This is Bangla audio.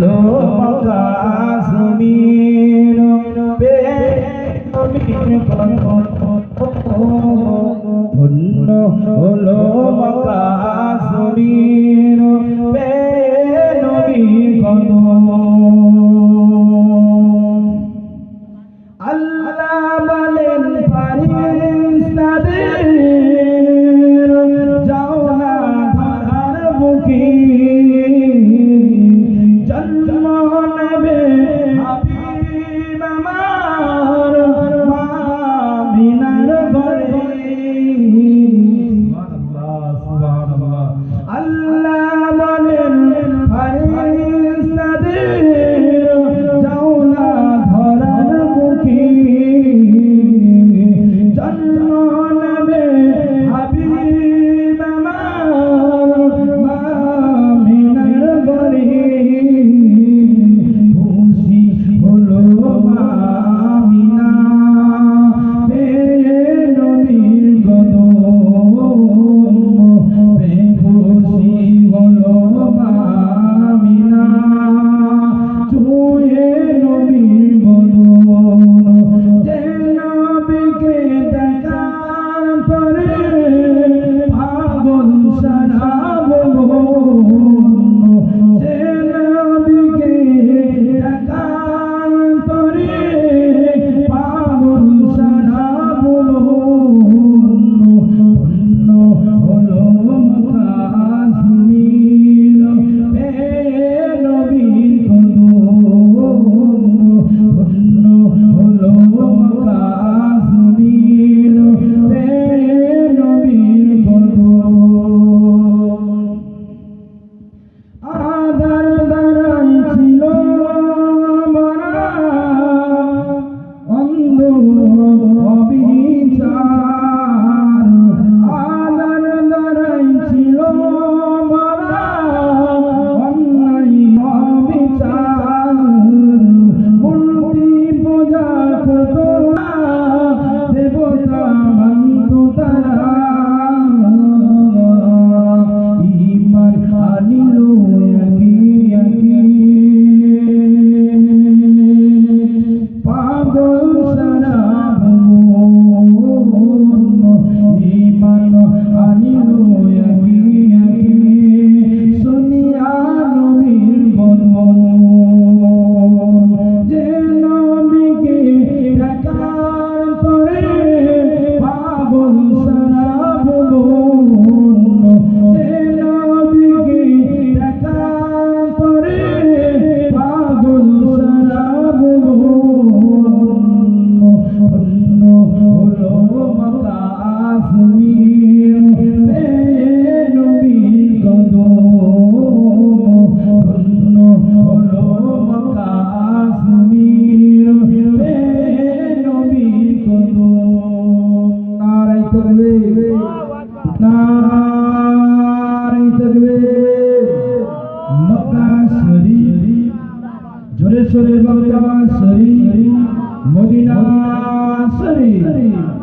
লো মাতা জমিন পে আমি ধন্য হলো মাতা জমিন। পে নবী আল্লাহ বলেন পারিস যাও না ধারার মুখী। মদিনা শরীফ মদিনা শরীফ